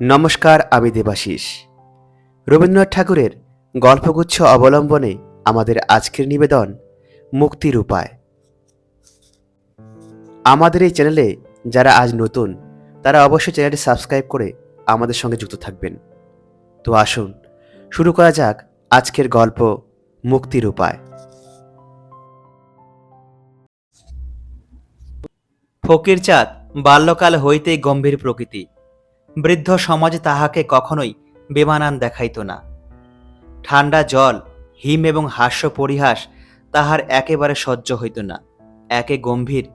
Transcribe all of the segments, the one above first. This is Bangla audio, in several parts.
নমস্কার আমি দেবাশিস। রবীন্দ্রনাথ ঠাকুরের গল্পগুচ্ছ অবলম্বনে আমাদের আজকের নিবেদন মুক্তির উপায়। আমাদের এই চ্যানেলে যারা আজ নতুন, তারা অবশ্যই চ্যানেলটি সাবস্ক্রাইব করে আমাদের সঙ্গে যুক্ত থাকবেন। তো আসুন, শুরু করা যাক আজকের গল্প মুক্তির উপায়। ফকির চাঁদ বাল্যকাল হইতেই গম্ভীর প্রকৃতি। বৃদ্ধ সমাজ তাহাকে কখনোই বেমানান দেখাইত না। ঠান্ডা জল, হিম এবং হাস্য পরিহাস তাহার একেবারে সহ্য হইত না। একে গম্ভীর,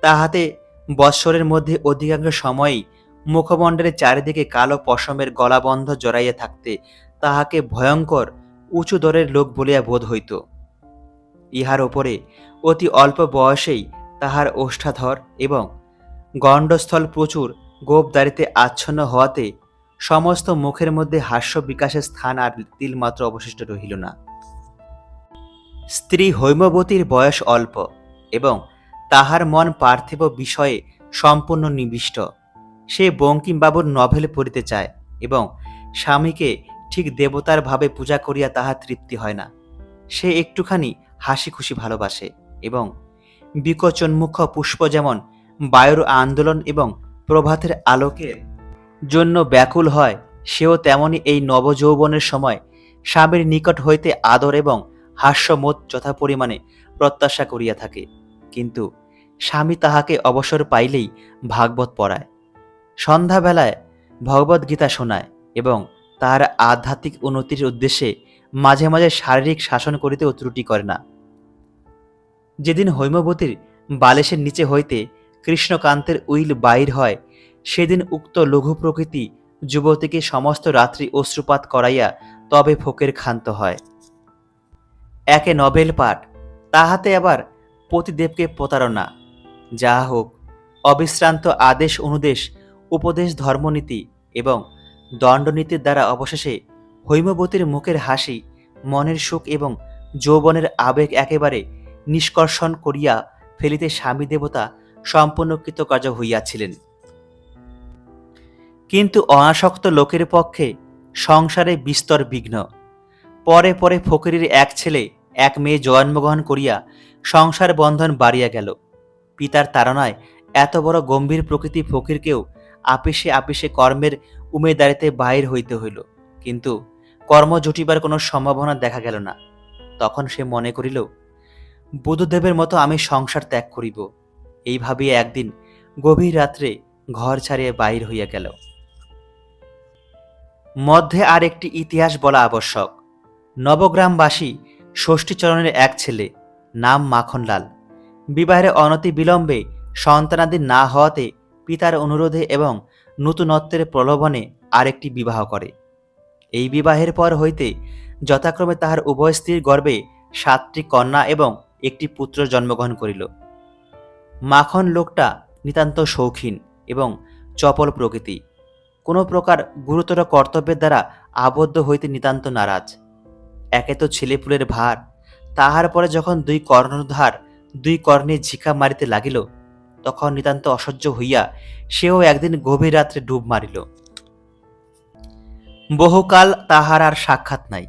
তাহাতে বৎসরের মধ্যে অধিকাংশ সময়ই মুখমণ্ডলের চারিদিকে কালো পশমের গলাবন্ধ জড়াইয়া থাকতে তাহাকে ভয়ঙ্কর, উঁচু দরের লোক বলিয়া বোধ হইত। ইহার ওপরে অতি অল্প বয়সেই তাহার ওষ্ঠাধর এবং গণ্ডস্থল প্রচুর গোপদারিতে আচ্ছন্ন হওয়াতে সমস্ত মুখের মধ্যে হাস্য বিকাশের স্থান আর তিলমাত্র অবশিষ্ট রহিল না। স্ত্রী হৈমবতীর বয়স অল্প এবং তাহার মন পার্থিব বিষয়ে সম্পূর্ণ নিবিষ্ট। সে বঙ্কিমবাবুর নভেল পড়িতে চায় এবং স্বামীকে ঠিক দেবতার ভাবে পূজা করিয়া তাহার তৃপ্তি হয় না। সে একটুখানি হাসি খুশি ভালোবাসে এবং বিকচন্মুখ পুষ্প যেমন বায়ুর আন্দোলন এবং প্রভাতের আলোকের জন্য ব্যাকুল হয়, সেও তেমনি এই নবযৌবনের সময় স্বামীর নিকট হইতে আদর এবং হাস্যমোদ যথা পরিমাণে প্রত্যাশা করিয়া থাকে। কিন্তু স্বামী তাহাকে অবসর পাইলেই ভাগবত পড়ায়। সন্ধ্যাবেলায় ভগবদ্গীতা শোনায় এবং তাহার আধ্যাত্মিক উন্নতির উদ্দেশ্যে মাঝে মাঝে শারীরিক শাসন করিতেও ত্রুটি করে না। যেদিন হৈমবতীর বালেশের নিচে হইতে কৃষ্ণকান্তের উইল বাইর হয়। সেদিন উক্ত লঘু প্রকৃতি যুবতীকে সমস্ত রাত্রি অশ্রুপাত করাইয়া তবে ফোকের ক্ষান্ত হয়। একে নবেল পাঠ, তাহাতে আবার পতিদেবকে প্রতারণা। যা হোক, অবিশ্রান্ত আদেশ অনুদেশ, উপদেশ ধর্মনীতি এবং দণ্ডনীতির দ্বারা অবশেষে হৈমবতীর মুখের হাসি, মনের সুখ এবং যৌবনের আবেগ একেবারে নিষ্কর্ষণ করিয়া ফেলিতে স্বামী দেবতা সম্পূর্ণ কৃতকার্য হইয়াছিলেন। কিন্তু অনাসক্ত লোকের পক্ষে সংসারে বিস্তর বিঘ্ন। পরে পরে ফকিরের এক ছেলে, এক মেয়ে জন্মগ্রহণ করিয়া সংসার বন্ধন বাড়িয়া গেল। পিতার তাড়নায় এত বড় গম্ভীর প্রকৃতি ফকিরকেও আপিসে আপিসে কর্মের উমেদারিতে বাহির হইতে হইল। কিন্তু কর্ম জুটিবার কোনো সম্ভাবনা দেখা গেল না। তখন সে মনে করিল, বুধদেবের মতো আমি সংসার ত্যাগ করিব। এই ভাবিয়া একদিন গভীর রাত্রে ঘর ছাড়িয়ে বাহির হইয়া গেল। মধ্যে আর একটি ইতিহাস বলা আবশ্যক। নবগ্রামবাসী ষষ্ঠীচরণের এক ছেলে নাম মাখনলাল। বিবাহের অনতি বিলম্বে সন্তানাদি না হওয়াতে পিতার অনুরোধে এবং নতুনত্বের প্রলোভনে আরেকটি বিবাহ করে। এই বিবাহের পর হইতে যথাক্রমে তাহার উভয় স্ত্রীর গর্ভে সাতটি কন্যা এবং একটি পুত্র জন্মগ্রহণ করিল। মাখন লোকটা নিতান্ত শৌখিন এবং চপল প্রকৃতি। কোনো প্রকার গুরুতর কর্তব্যের দ্বারা আবদ্ধ হইতে নিতান্ত নারাজ। একে তো ছেলেপুলের ভার, তাহার পরে যখন দুই কর্ণধার দুই কর্ণে ঝিকা মারিতে লাগিল, তখন নিতান্ত অসহ্য হইয়া সেও একদিন গভীর রাত্রে ডুব মারিল। বহুকাল তাহার আর সাক্ষাৎ নাই।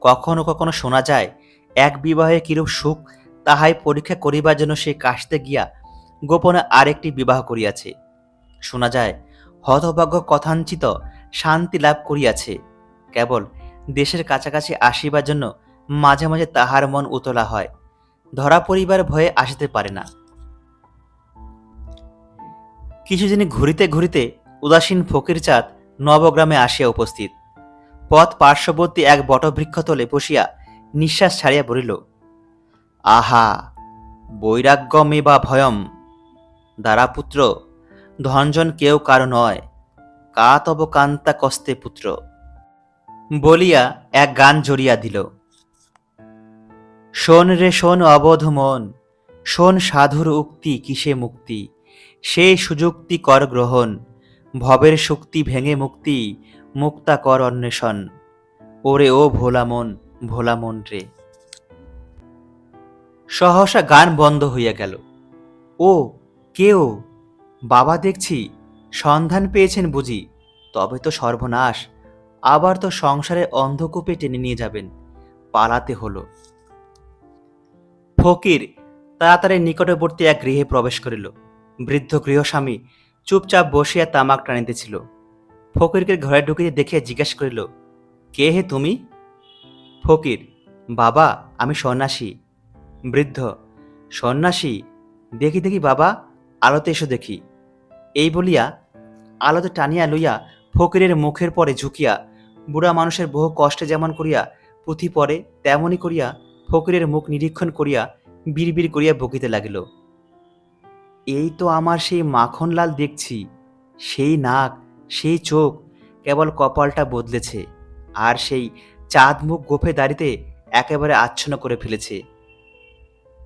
কখনো কখনো শোনা যায়, এক বিবাহে কিরূপ সুখ তাহাই পরীক্ষা করিবার জন্য সে কাশতে গিয়া গোপনে আরেকটি বিবাহ করিয়াছে। শোনা যায়, হতভাগ্য কথাঞ্চিত শান্তি লাভ করিয়াছে। কেবল দেশের কাছাকাছি আসিবার জন্য মাঝে মাঝে তাহার মন উতলা হয়, ধরা পরিবার ভয়ে আসিতে পারে না। কিছুদিন ঘুরিতে ঘুরিতে উদাসীন ফকির চাঁদ নবগ্রামে আসিয়া উপস্থিত। পথ পার্শ্ববর্তী এক বটবৃক্ষতলে বসিয়া নিঃশ্বাস ছাড়িয়া বলিল আহা, বৈরাগ্যমে বা ভয়ম। দ্বারাপুত্র ধনজন কেউ কারও নয়, কা তব কান্তা কস্তে পুত্র। বলিয়া এক গান জড়িয়া দিল। শোন রে শোন অবধ মন, শোন সাধুর উক্তি কিসে মুক্তি, সে সুযুক্তি কর গ্রহণ, ভবের শক্তি ভেঙে মুক্তি, মুক্তা কর অন্বেষণ। ওরে ও ভোলা মন ভোলা মন রে। সহসা গান বন্ধ হইয়া গেল। ও কেও বাবা দেখছি সন্ধান পেয়েছেন বুঝি, তবে তো সর্বনাশ। আবার তো সংসারে অন্ধকূপে টেনে নিয়ে যাবেন। পালাতে হলো। ফকির তাড়াতাড়ি নিকটবর্তী এক গৃহে প্রবেশ করিল। বৃদ্ধ গৃহস্বামী চুপচাপ বসিয়া তামাক টানিতেছিল। ফকিরকে ঘরে ঢুকিয়ে দেখিয়া জিজ্ঞাসা করিল, কে হে তুমি? ফকির, বাবা, আমি সন্ন্যাসী। বৃদ্ধ, সন্ন্যাসী, দেখি দেখি বাবা, আলোতে এসো দেখি। এই বলিয়া আলোতে টানিয়া লইয়া ফকিরের মুখের পরে ঝুঁকিয়া, বুড়া মানুষের বহু কষ্টে যেমন করিয়া পুঁথি পরে তেমনই করিয়া ফকিরের মুখ নিরীক্ষণ করিয়া বিড়বিড় করিয়া বকিতে লাগিল। এই তো আমার সেই মাখনলাল দেখছি, সেই নাক, সেই চোখ, কেবল কপালটা বদলেছে, আর সেই চাঁদ মুখ গোফে দাড়িতে একেবারে আচ্ছন্ন করে ফেলেছে।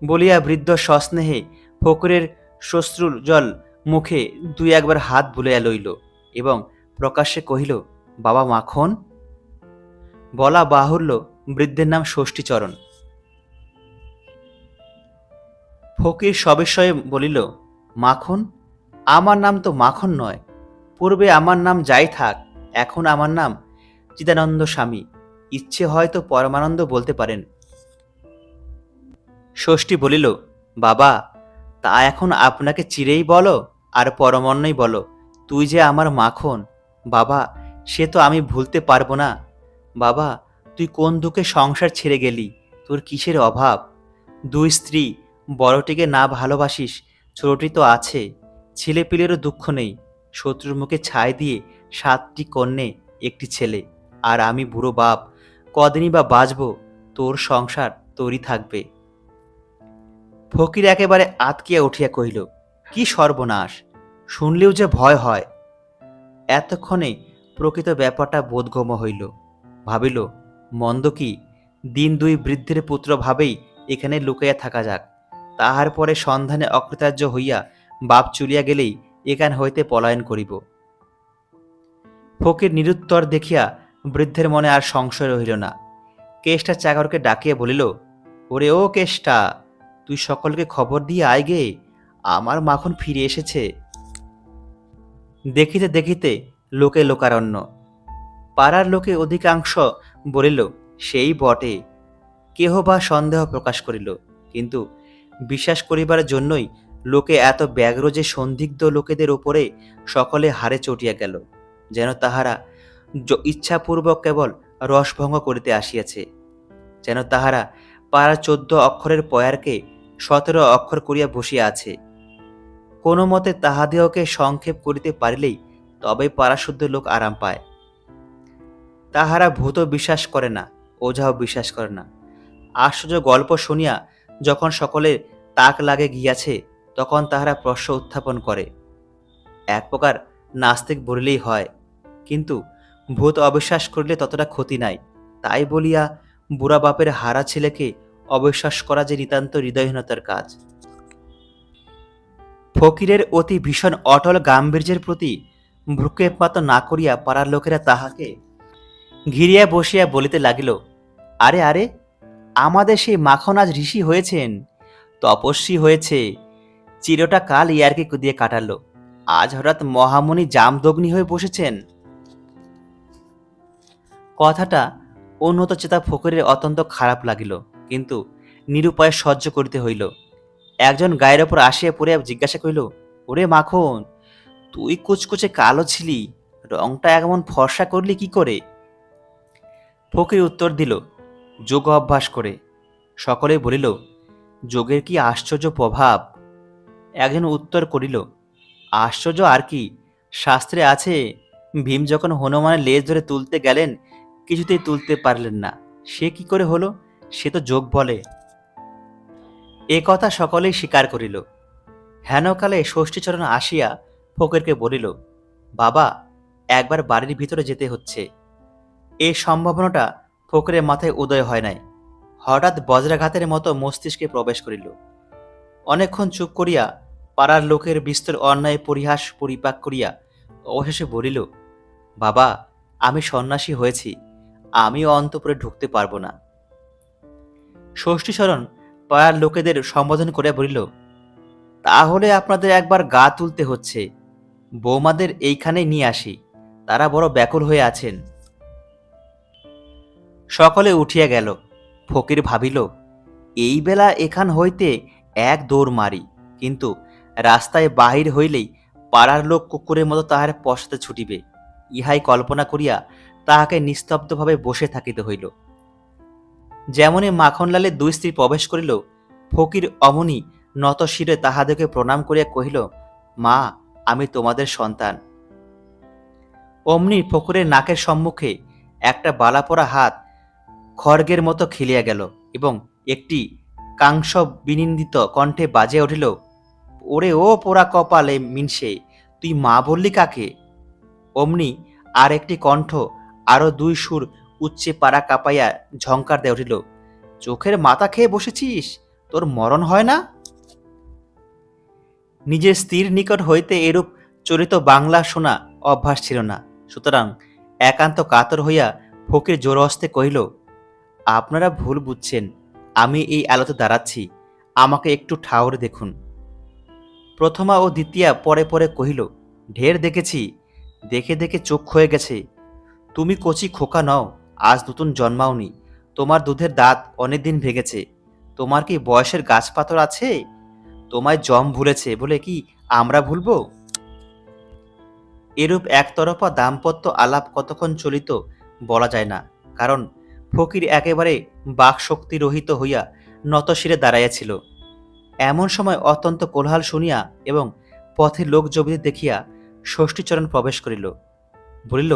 বলিয়া বৃদ্ধ সস্নেহে ফকরের শ্বশ্রুর জল মুখে দুই একবার হাত বুলাইয়া লইল এবং প্রকাশ্যে কহিল, বাবা মাখন? বলা বাহুল্য বৃদ্ধের নাম ষষ্ঠীচরণ। ফকির সবিস্ময়ে বলিল, মাখন? আমার নাম তো মাখন নয়। পূর্বে আমার নাম যাই থাক, এখন আমার নাম চিদানন্দ স্বামী। ইচ্ছে হয়তো পরমানন্দ বলতে পারেন। ষষ্ঠী বলিল, বাবা, তা এখন আপনাকে চিরেই বলো আর পরমান্নই বলো, তুই যে আমার মাখন। বাবা, সে তো আমি ভুলতে পারব না। বাবা, তুই কোন দুঃখে সংসার ছেড়ে গেলি? তোর কিসের অভাব? দুই স্ত্রী, বড়টিকে না ভালোবাসিস, ছোটটি তো আছে। ছেলেপিলেরও দুঃখ নেই। শত্রুর মুখে ছাই দিয়ে সাতটি কন্যে, একটি ছেলে। আর আমি বুড়ো বাপ, কদিনই বা বাঁচবো, তোর সংসার তোরই থাকবে। ফকির একেবারে আতকিয়া উঠিয়া কহিল, কি সর্বনাশ! শুনলেও যে ভয় হয়? এতক্ষণে প্রকৃত ব্যাপারটা বোধগম্য হইল। ভাবিল, মন্দ কি? দিন দুই বৃদ্ধের পুত্র ভাবেই এখানে লুকাইয়া থাকা যাক। তাহার পরে সন্ধানে অকৃতার্য হইয়া বাপ চলিয়া গেলেই এখান হইতে পলায়ন করিব। ফকির নিরুত্তর দেখিয়া বৃদ্ধের মনে আর সংশয় রহিল না। কেষ্টা চাকরকে ডাকিয়া বলিল, ওরে ও কেষ্টা! তুই সকলকে খবর দিয়ে আয় গে। আমার মাখন ফিরে এসেছে। দেখিতে দেখিতে লোকে লোকারণ্য। পাড়ার লোকে অধিকাংশ বলিল, সেই বটে। কেহ বা সন্দেহ প্রকাশ করিল, কিন্তু বিশ্বাস করিবার জন্যই লোকে এত ব্যগ্র যে সন্দিগ্ধ লোকেদের উপরে সকলে হারে চটিয়া গেল, যেন তাহারা ইচ্ছাপূর্বক কেবল রসভঙ্গ করিতে আসিয়াছে, যেন তাহারা পাড়া চোদ্দ অক্ষরের পয়ারকে সতেরো অক্ষর করিয়া বসিয়া আছে। কোনো মতে তাহাদিওকে সংক্ষেপ করিতে পারিলেই তবে পাড়াশুদ্ধ লোক আরাম পায়। তাহারা ভূত বিশ্বাস করে না, ওঝাও বিশ্বাস করে না। আশ্চর্য গল্প শুনিয়া যখন সকলে তাক লাগে গিয়াছে, তখন তাহারা প্রশ্ন উত্থাপন করে। এক প্রকার নাস্তিক বলিলেই হয়, কিন্তু ভূত অবিশ্বাস করিলে ততটা ক্ষতি নাই। তাই বলিয়া বুড়া বাপের হারা ছেলেকে অবিশ্বাস করা যে নিতান্ত হৃদয়হীনতার কাজ। ফকিরের অতি ভীষণ অটল গাম্ভীর্যের প্রতি ভ্রুক্ষেপমাত না করিয়া পাড়ার লোকেরা তাহাকে ঘিরিয়া বসিয়া বলিতে লাগিল, আরে আরে, আমাদের সেই মাখন আজ ঋষি হয়েছেন, তপস্বী হয়েছে, চিরটা কাল ইয়ারকে দিয়ে কাটালো, আজ হঠাৎ মহামণি জামদগ্নি হয়ে বসেছেন? কথাটা উন্নত চেতা ফকিরের অত্যন্ত খারাপ লাগিল। কিন্তু নিরুপায় সহ্য করিতে হইল। একজন গায়ের ওপর আসিয়া পড়িয়া জিজ্ঞাসা করিল, ওরে মাখন, তুই কুচকুচে কালো ছিলি, রংটা এমন ফর্সা করলি কি করে? ফকির উত্তর দিল, যোগ অভ্যাস করে। সকলে বলিল, যোগের কি আশ্চর্য প্রভাব? একজন উত্তর করিল, আশ্চর্য আর কি, শাস্ত্রে আছে, ভীম যখন হনুমানের লেজ ধরে তুলতে গেলেন, কিছুতেই তুলতে পারলেন না। সে কি করে হলো? সে তো যোগ বলে। এ কথা সকলেই স্বীকার করিল। হেনকালে ষষ্ঠীচরণ আসিয়া ফকিরকে বলিল, বাবা, একবার বাড়ির ভিতরে যেতে হচ্ছে। এই সম্ভাবনাটা ফকিরের মাথায় উদয় হয় নাই। হঠাৎ বজ্রাঘাতের মতো মস্তিষ্কে প্রবেশ করিল। অনেকক্ষণ চুপ করিয়া পাড়ার লোকের বিস্তর অন্যায় পরিহাস পরিপাক করিয়া অবশেষে বলিল, বাবা, আমি সন্ন্যাসী হয়েছি। আমিও অন্তপুরে ঢুকতে পারব না। ষষ্ঠীচরণ পাড়ার লোকেদের সম্বোধন করে বলিল, তাহলে আপনাদের একবার গা তুলতে হচ্ছে। বৌমাদের এইখানে নিয়ে আসি। তারা বড় ব্যাকুল হয়ে আছেন। সকলে উঠিয়া গেল। ফকির ভাবিল, এই বেলা এখান হইতে এক দৌড় মারি, কিন্তু রাস্তায় বাহির হইলেই পাড়ার লোক কুকুরের মতো তাহার পশ্চাতে ছুটিবে। ইহাই কল্পনা করিয়া তাহাকে নিস্তব্ধভাবে বসে থাকিতে হইল। যেমনই মাখনলালের দুই স্ত্রী প্রবেশ করিল, ফকির অমনি নত শিরে তাহাদেরকে প্রণাম করিয়া কহিল, মা, আমি তোমাদের সন্তান। অমনি ফকুরের নাকের সম্মুখে একটা বালাপোড়া হাত খড়গের মতো খেলিয়া গেল এবং একটি কাংস বিনিন্দিত কণ্ঠে বাজে উঠিল, ওরে ও পোড়া কপালে মিনসে, তুই মা বললি কাকে? অমনি আর একটি কণ্ঠ, আরও দুই সুর উচ্চে পাড়া কাঁপাইয়া ঝঙ্কার দেয় উঠিল, চোখের মাথা খেয়ে বসেছিস? তোর মরণ হয় না? নিজের স্ত্রীর নিকট হইতে এরূপ চরিত বাংলা শোনা অভ্যাস ছিল না। সুতরাং একান্ত কাতর হইয়া ফকির জোর হস্তে কহিল, আপনারা ভুল বুঝছেন, আমি এই আলোতে দাঁড়াচ্ছি, আমাকে একটু ঠাউরে দেখুন। প্রথমা ও দ্বিতীয়া পরে পরে কহিল, ঢের দেখেছি, দেখে দেখে চোখ হয়ে গেছে। তুমি কচি খোকা নও আজ নতুন জন্মাওনি। তোমার দুধের দাঁত অনেক দিন ভেঙেছে। তোমার কি বয়সের গাছপাতর আছে? তোমায় জম ভুলেছে বলে কি আমরা ভুলবো? এরূপ একতরফা দাম্পত্য আলাপ কতক্ষণ চলিত বলা যায় না, কারণ ফকির একেবারে বাকশক্তি রহিত হইয়া নতশিরে দাঁড়াইয়াছিল। এমন সময় অত্যন্ত কোলাহল শুনিয়া এবং পথে লোক জবিতে দেখিয়া ষষ্ঠীচরণ প্রবেশ করিল। বলিল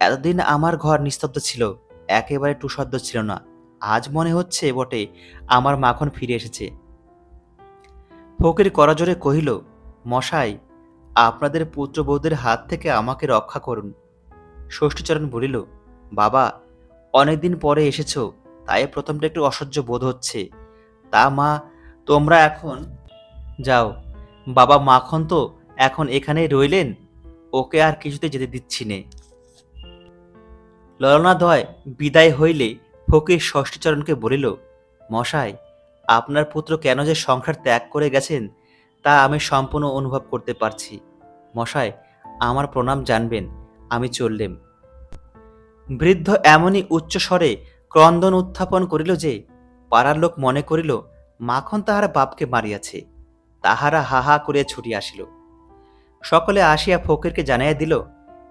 এতদিন আমার ঘর নিস্তব্ধ ছিল, একেবারে টুসদ্দ ছিল না। আজ মনে হচ্ছে বটে, আমার মাখন ফিরে এসেছে। ফকির করাজোরে কহিল, মশাই, আপনাদের পুত্রবৌদের হাত থেকে আমাকে রক্ষা করুন। ষষ্ঠীচরণ বলিল, বাবা, অনেকদিন পরে এসেছ, তাই প্রথমটা একটু অসহ্য বোধ হচ্ছে। তা মা, তোমরা এখন যাও। বাবা মাখন তো এখন এখানেই রইলেন, ওকে আর কিছুতে যেতে দিচ্ছি নে। ললনাদয় বিদায় হইলে ফকির ষষ্ঠীচরণকে বলিল, মশাই, আপনার পুত্র কেন যে সংসার ত্যাগ করে গেছেন, তা আমি সম্পূর্ণ অনুভব করতে পারছি। মশাই, আমার প্রণাম জানবেন, আমি চললেম। বৃদ্ধ এমনই উচ্চ স্বরে ক্রন্দন উত্থাপন করিল যে, পাড়ার লোক মনে করিল, মাখন তাহার বাপকে মারিয়াছে, তাহারা হা হা করিয়া ছুটি আসিল। সকলে আসিয়া ফকিরকে জানাইয়া দিল,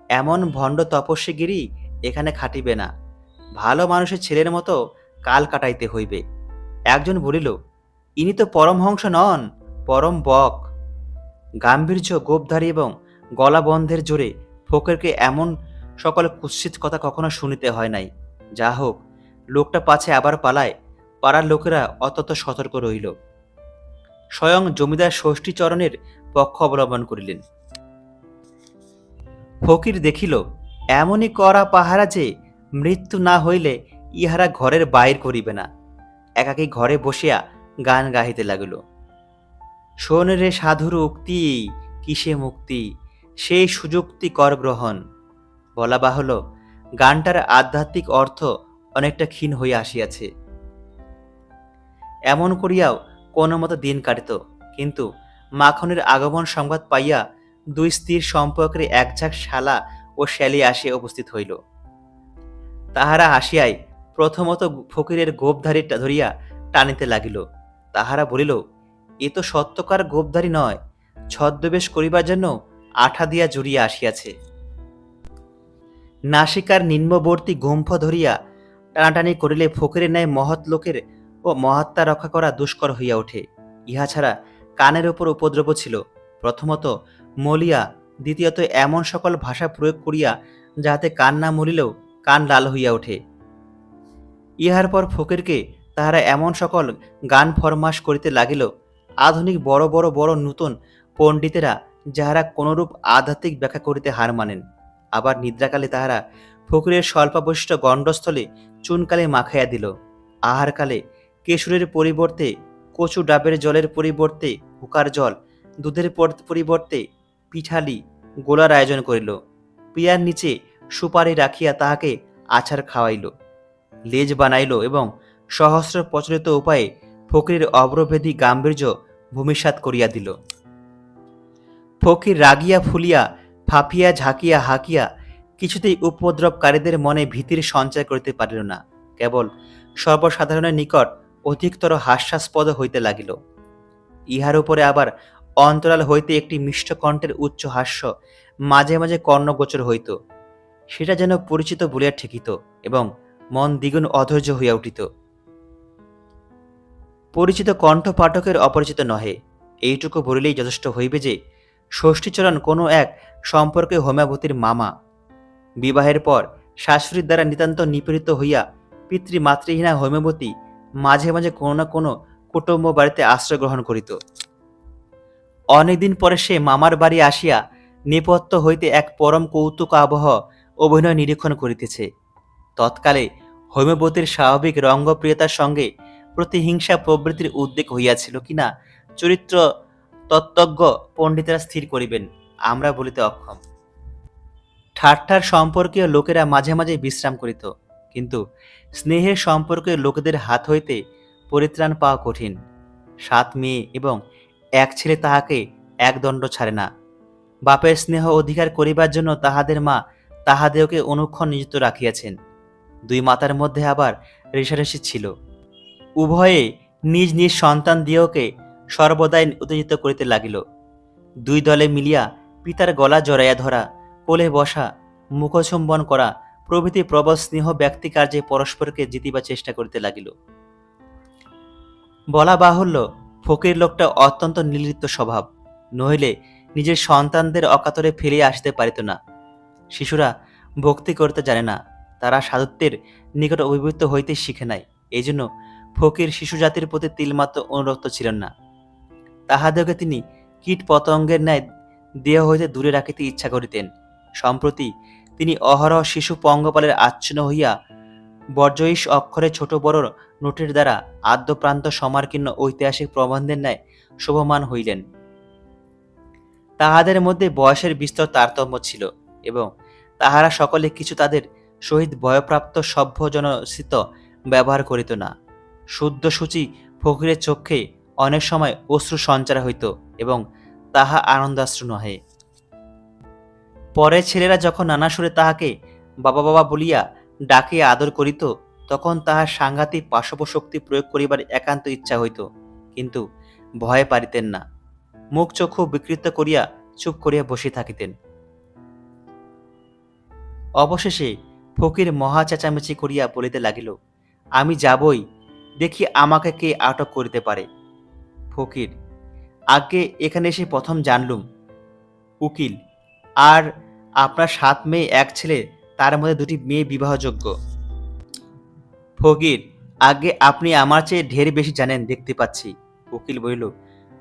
এমন ভণ্ড তপস্বীগিরি এখানে খাটিবে না। ভালো মানুষের ছেলের মতো কাল কাটাইতে হইবে। একজন বলিল, ইনি তো পরমহংস নন, পরম বক। গাম্ভীর্য, গোপধারী এবং গলা বন্ধের জোরে ফকিরকে এমন সকল কুৎসিত কথা কখনো শুনিতে হয় নাই। যা হোক লোকটা পাছে আবার পালায়, পাড়ার লোকেরা অত্যন্ত সতর্ক রহিল স্বয়ং জমিদার ষষ্ঠীচরণের পক্ষ অবলম্বন করিলেন। ফকির দেখিল এমনই করা পাহারা যে মৃত্যু না হইলে ইহারা ঘরের বাইর করিবে না। একাকী ঘরে বসিয়া গান গাহিতে লাগিল। শোন রে সাধুর উক্তি, কিসে মুক্তি? সেই সুযুক্তি কর গ্রহণ। বলা বাহল গানটার আধ্যাত্মিক অর্থ অনেকটা ক্ষীণ হইয়া আসিয়াছে। এমন করিয়াও কোনো মতো দিন কাটিত, কিন্তু মাখনের আগমন সংবাদ পাইয়া দুই স্ত্রীর সম্পর্কের একঝাক শালা ও শ্যালি আসিয়া উপস্থিত হইল। তাহারা আসিয়াই প্রথমত ফকিরের গোপধারী ধরিয়া টানিতে লাগিল। তাহারা বলিল, এ তো সত্যকার গোপধারী নয়, ছদ্মবেশ করিবার জন্য আঠা দিয়া জুড়িয়া আসিয়াছে। নাসিকার নিম্নবর্তী গুম্ফ ধরিয়া টানাটানি করিলে ফকিরের ন্যায় মহৎ লোকের ও মহাত্মা রক্ষা করা দুষ্কর হইয়া ওঠে। ইহা ছাড়া কানের উপর উপদ্রব ছিল। প্রথমত মলিয়া দ্বিতীয়ত এমন সকল ভাষা প্রয়োগ করিয়া যাহাতে কান না মরিলেও কান লাল হইয়া ওঠে। ইহার পর ফকিরকে তাহারা এমন সকল গান ফরমাস করিতে লাগিল, আধুনিক বড় বড় বড় নূতন পণ্ডিতেরা যাহারা কোনরূপ আধ্যাত্মিক ব্যাখ্যা করিতে হার মানেন। আবার নিদ্রাকালে তাহারা ফকিরের স্বল্পাবশিষ্ট গণ্ডস্থলে চুনকালে মাখাইয়া দিল। আহারকালে কেশুরের পরিবর্তে কচু ডাবের জলের পরিবর্তে হুকার জল, দুধের পর- পরিবর্তে পিঠালি গোলার আয়োজন করিল। পিয়ার নিচে সুপারি রাখিয়া তাহাকে আছাড় খাওয়াইল। লেজ বানাইল এবং সহস্র প্রচলিত উপায়ে ফকিরের অব্রভেদী গাম্ভীর্য ভূমিসাৎ করিয়া দিল। ফকির রাগিয়া ফুলিয়া, ফাঁপিয়া, ঝাঁকিয়া, হাঁকিয়া কিছুতেই উপদ্রবকারীদের মনে ভীতির সঞ্চয় করিতে পারিল না। কেবল সর্বসাধারণের নিকট অধিকতর হাস্যাস্পদ হইতে লাগিল। ইহার উপরে আবার অন্তরাল হইতে একটি মিষ্ট কণ্ঠের উচ্চ হাস্য মাঝে মাঝে কর্ণগোচর হইত। সেটা যেন পরিচিত বলিয়া ঠেকিত এবং মন দ্বিগুণ অধৈর্য হইয়া উঠিত। পরিচিত কণ্ঠ পাঠকের অপরিচিত নহে, এইটুকু বলিলেই যথেষ্ট হইবে যে, ষষ্ঠীচরণ কোনো এক সম্পর্কে হোমিওপতির মামা। বিবাহের পর শাশুড়ির দ্বারা নিতান্ত নিপীড়িত হইয়া পিতৃমাতৃহীনা হৈমবতী মাঝে মাঝে কোনো না কোনো কুটুম্ব বাড়িতে আশ্রয় গ্রহণ করিত। অনেকদিন পরে সে মামার বাড়ি আসিয়া নেপথ্য হইতে এক পরম কৌতুক আবহ অভিনয় নিরীক্ষণ করিতেছে। তৎকালে হৈমবতীর স্বাভাবিক রঙ্গপ্রিয়তার সঙ্গে প্রতিহিংসা প্রবৃত্তির উদ্বেগ হইয়াছিল কিনা চরিত্র তত্ত্বজ্ঞ পণ্ডিতেরা স্থির করিবেন, আমরা বলিতে অক্ষম। ঠাট্টার সম্পর্কীয় লোকেরা মাঝে মাঝে বিশ্রাম করিত, কিন্তু স্নেহের সম্পর্কে লোকেদের হাত হইতে পরিত্রাণ পাওয়া কঠিন। সাত মেয়ে এবং এক ছেলে তাহাকে এক দণ্ড ছাড়ে না। বাপের স্নেহ অধিকার করিবার জন্য তাহাদের মা তাহাদেরকে অনুক্ষণ নিযুক্ত রাখিয়াছেন। দুই মাতার মধ্যে আবার রেশারেশি ছিল। উভয়ে নিজ নিজ সন্তান দিয়েওকে সর্বদাই উত্তেজিত করিতে লাগিল। দুই দলে মিলিয়া পিতার গলা জড়াইয়া ধরা, কোলে বসা, মুখচুম্বন করা প্রভৃতি প্রবল স্নেহ ব্যক্তি কার্যে পরস্পরকে জিতিবার চেষ্টা করিতে লাগিল। বলা বাহুল্য ফকির লোকটা অত্যন্ত নির্লিপ্ত স্বভাব, নইলে নিজের সন্তানদের অকাতরে ফিরিয়ে আসতে পারিত না। শিশুরা ভক্তি করতে জানে না, তারা সাধুত্বের নিকট অভিভূত হইতে শিখে নাই এই জন্য ফকির শিশু জাতির প্রতি তিলমাত্র অনুরক্ত ছিলেন না। তাহাদেরকে তিনি কীট পতঙ্গের ন্যায় দেহ হইতে দূরে রাখিতে ইচ্ছা করিতেন। সম্প্রতি তিনি অহরহ শিশু পঙ্গপালের আচ্ছন্ন হইয়া বর্জয়িস অক্ষরে ছোট বড় নোটের দ্বারা আদ্যপ্রান্ত সমার্কীর্ণ ঐতিহাসিক প্রবন্ধের ন্যায় শোভমান হইলেন। তাহাদের মধ্যে বয়সের বিস্তর তারতম্য ছিল এবং তাহারা সকলে কিছু তাদের সহিত ভয়প্রাপ্ত সভ্য জনস্থিত ব্যবহার করিত না। শুদ্ধ সূচি ফকিরের চক্ষে অনেক সময় অশ্রু সঞ্চার হইত এবং তাহা আনন্দাশ্রু নহে। পরে ছেলেরা যখন নানা সুরে তাহাকে বাবা বাবা বলিয়া ডাকিয়া আদর করিত তখন তাহার সাংঘাতিক পাশব শক্তি প্রয়োগ করিবার একান্ত ইচ্ছা হইত, কিন্তু ভয়ে পারিতেন না। মুখ চক্ষু বিকৃত করিয়া চুপ করিয়া বসে থাকিতেন। অবশেষে ফকির মহা চেঁচামেচি করিয়া বলিতে লাগিল, আমি যাবই, দেখি আমাকে কে আটক করিতে পারে। ফকির, আগে এখানে এসে প্রথম জানলুম। উকিল, আর আপনার সাত মেয়ে, এক ছেলে, তার মধ্যে দুটি মেয়ে বিবাহযোগ্য। ফকির, আগে আপনি আমার চেয়ে ঢের বেশি জানেন, দেখতে পাচ্ছি। উকিল বলিল,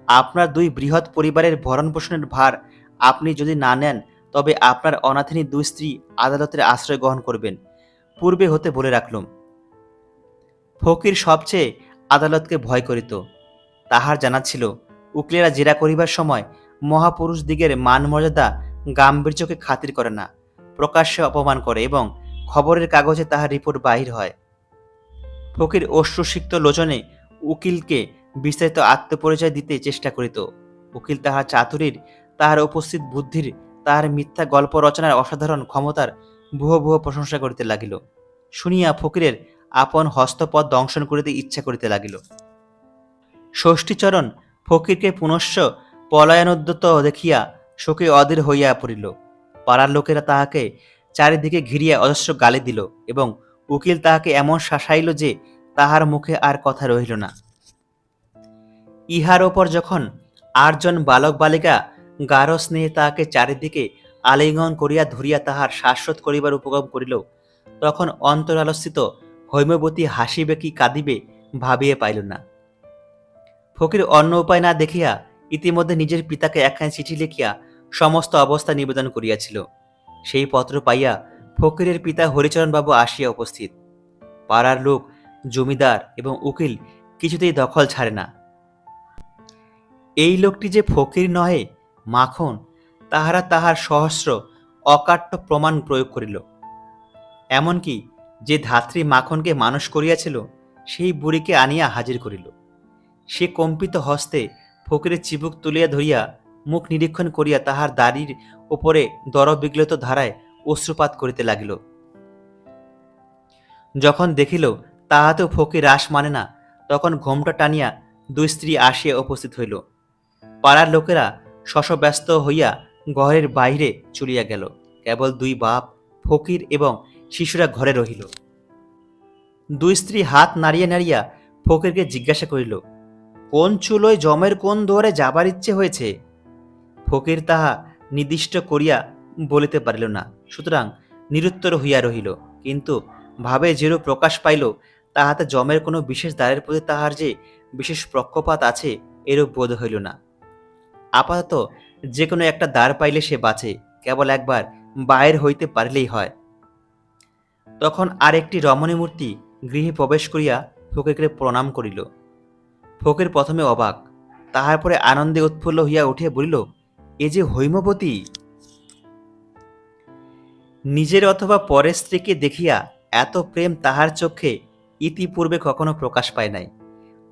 আপনার দুই বৃহৎ পরিবারের ভরণ পোষণের ভার আপনি যদি না নেন, তবে আপনার অনাথিনী দুই স্ত্রী আদালতের আশ্রয় গ্রহণ করবেন। পূর্বে হতে বলে রাখলুম। ফকির সবচেয়ে আদালতকে ভয় করিত। তাহার জানা ছিল, উকিলেরা জেরা করিবার সময় মহাপুরুষ দিগের মান মর্যাদা গাম্ভীর্যকে খাতির করে না। প্রকাশ্যে অপমান করে এবং খবরের কাগজে তাহার রিপোর্ট বাহির হয়। ফকির অশ্রুসিক্ত লোচনে উকিলকে বিস্তারিত আত্মপরিচয় দিতে চেষ্টা করিত। উকিল তাহার চাতুরীর, তাহার উপস্থিত বুদ্ধির, তাহার মিথ্যা গল্প রচনার অসাধারণ ক্ষমতার ভুহ ভুহ প্রশংসা করিতে লাগিল। শুনিয়া ফকিরের আপন হস্তপদ দংশন করিতে ইচ্ছা করিতে লাগিল। ষষ্ঠীচরণ ফকিরকে পুনশ্চ পলায়নোদ্যত দেখিয়া শোকে অধীর হইয়া পড়িল। পাড়ার লোকেরা তাহাকে চারিদিকে ঘিরিয়া অজস্র গালি দিল এবং উকিল তাহাকে এমন শাসাইল যে তাহার মুখে আর কথা রহিল না। ইহার ওপর যখন আটজন বালক বালিকা গাঢ় স্নেহে তাহাকে চারিদিকে আলিঙ্গন করিয়া ধরিয়া তাহার শ্বাসরোধ করিবার উপগম করিল, তখন অন্তরালস্থিত হৈমবতী হাসিবে কি কাঁদিবে, ভাবিয়ে পাইল না। ফকির অন্য উপায় না দেখিয়া ইতিমধ্যে নিজের পিতাকে একখানি চিঠি লিখিয়া সমস্ত অবস্থা নিবেদন করিয়াছিল। সেই পত্র পাইয়া ফকিরের পিতা হরিচরণবাবু আসিয়া উপস্থিত। পাড়ার লোক, জমিদার এবং উকিল কিছুতেই দখল ছাড়ে না। এই লোকটি যে ফকির নহে, মাখন, তাহারা তাহার সহস্র অকাট্য প্রমাণ প্রয়োগ করিল। এমনকি যে ধাত্রী মাখনকে মানুষ করিয়াছিল, সেই বুড়িকে আনিয়া হাজির করিল। সে কম্পিত হস্তে ফকিরের চিবুক তুলিয়া ধরিয়া মুখ নিরীক্ষণ করিয়া তাহার দাড়ির উপরে দরবিগ্লত ধারায় অশ্রুপাত করিতে লাগিল। যখন দেখিল তাহাতেও ফকির রাস মানে না, তখন ঘোমটা টানিয়া দুই স্ত্রী আসিয়া উপস্থিত হইল। পাড়ার লোকেরা শশব্যস্ত হইয়া ঘরের বাইরে চলিয়া গেল। কেবল দুই বাপ, ফকির এবং শিশুরা ঘরে রহিল। দুই স্ত্রী হাত নাড়িয়া নাড়িয়া ফকিরকে জিজ্ঞাসা করিল, কোন চুলোয় জমের কোন দুয়ারে যাবার ইচ্ছে হয়েছে? ফকির তাহা নির্দিষ্ট করিয়া বলিতে পারিল না। সুতরাং নিরুত্তর হইয়া রহিল। কিন্তু ভাবে যেরূপ প্রকাশ পাইল, তাহাতে জমের কোনো বিশেষ দ্বারের প্রতি তাহার যে বিশেষ পক্ষপাত আছে, এরূপ বোধ হইল না। আপাতত যে কোনো একটা দ্বার পাইলে সে বাঁচে, কেবল একবার বাইর হইতে পারলেই হয়। তখন আর একটি রমণী মূর্তি গৃহে প্রবেশ করিয়া ফকিরকে প্রণাম করিল। ফকির প্রথমে অবাক, তাহার পরে আনন্দে উৎফুল্ল হইয়া উঠিয়া বলিল, এ যে হৈমবতী! নিজের অথবা পরের স্ত্রীকে দেখিয়া এত প্রেম তাহার চোখে ইতিপূর্বে কখনো প্রকাশ পায় নাই।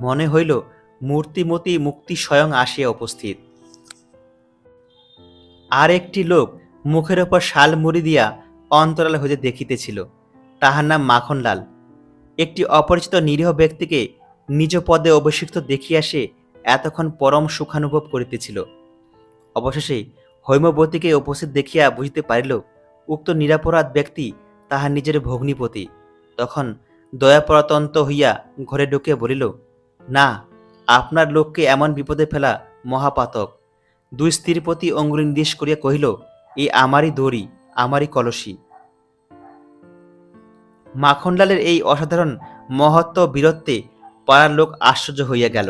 মনে হইল মূর্তিমতী মুক্তি স্বয়ং আসিয়া উপস্থিত। আর একটি লোক মুখের ওপর শাল মুড়ি দিয়া অন্তরাল হইতে দেখিতেছিল। তাহার নাম মাখনলাল। একটি অপরিচিত নিরীহ ব্যক্তিকে নিজ পদে অভিষিক্ত দেখিয়া সে এতক্ষণ পরম সুখানুভব করিতেছিল। অবশেষে হৈমবতীকে উপস্থিত দেখিয়া বুঝিতে পারিল উক্ত নিরাপরাধ ব্যক্তি তাহার নিজের ভগ্নিপতি। তখন দয়াপরাতন্ত হইয়া ঘরে ঢুকিয়া বলিল, না, আপনার লোককে এমন বিপদে ফেলা মহাপাতক। দুই স্ত্রীর প্রতি অঙ্গুলি নির্দেশ করিয়া কহিল এই আমারই দড়ি, আমারই কলসি। মাখনলালের এই অসাধারণ মহত্ব বীরত্বে পাড়ার লোক আশ্চর্য হইয়া গেল।